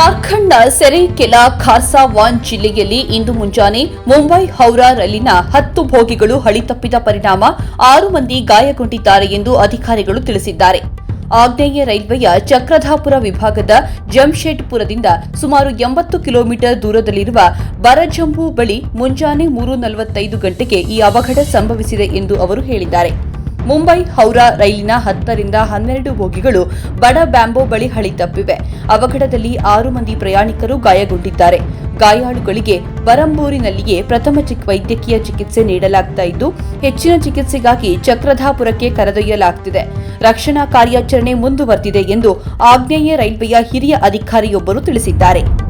ಜಾರ್ಖಂಡ್ನ ಸೆರೆಕೆಲಾ ಖಾರ್ಸಾವಾನ್ ಜಿಲ್ಲೆಯಲ್ಲಿ ಇಂದು ಮುಂಜಾನೆ ಮುಂಬೈ ಹೌರಾ ರೈಲಿನ ಹತ್ತು ಭೋಗಿಗಳು ಹಳಿ ತಪ್ಪಿದ ಪರಿಣಾಮ ಆರು ಮಂದಿ ಗಾಯಗೊಂಡಿದ್ದಾರೆ ಎಂದು ಅಧಿಕಾರಿಗಳು ತಿಳಿಸಿದ್ದಾರೆ. ಆಗ್ನೇಯ ರೈಲ್ವೆಯ ಚಕ್ರಧಾಪುರ ವಿಭಾಗದ ಜಮ್ಶೆಡ್ಪುರದಿಂದ ಸುಮಾರು ಎಂಬತ್ತು ಕಿಲೋಮೀಟರ್ ದೂರದಲ್ಲಿರುವ ಬರಜಂಬು ಬಳಿ ಮುಂಜಾನೆ ಮೂರು ನಲವತ್ತೈದು ಗಂಟೆಗೆ ಈ ಅವಘಡ ಸಂಭವಿಸಿದೆ ಎಂದು ಅವರು ಹೇಳಿದ್ದಾರೆ. ಮುಂಬೈ ಹೌರಾ ರೈಲಿನ ಹತ್ತರಿಂದ ಹನ್ನೆರಡು ಬೋಗಿಗಳು ಬಡ ಬ್ಯಾಂಬೋ ಬಳಿ ಹಳಿ ತಪ್ಪಿವೆ. ಅವಘಡದಲ್ಲಿ ಆರು ಮಂದಿ ಪ್ರಯಾಣಿಕರು ಗಾಯಗೊಂಡಿದ್ದಾರೆ. ಗಾಯಾಳುಗಳಿಗೆ ಬರಂಬೂರಿನಲ್ಲಿಯೇ ಪ್ರಥಮ ಚಿಕ್, ವೈದ್ಯಕೀಯ ಚಿಕಿತ್ಸೆ ನೀಡಲಾಗ್ತಾ ಇದ್ದು, ಹೆಚ್ಚಿನ ಚಿಕಿತ್ಸೆಗಾಗಿ ಚಕ್ರಧಾಪುರಕ್ಕೆ ಕರೆದೊಯ್ಯಲಾಗುತ್ತಿದೆ ರಕ್ಷಣಾ ಕಾರ್ಯಾಚರಣೆ ಮುಂದುವರೆದಿದೆ ಎಂದು ಆಗ್ನೇಯ ರೈಲ್ವೆಯ ಹಿರಿಯ ಅಧಿಕಾರಿಯೊಬ್ಬರು ತಿಳಿಸಿದ್ದಾರೆ.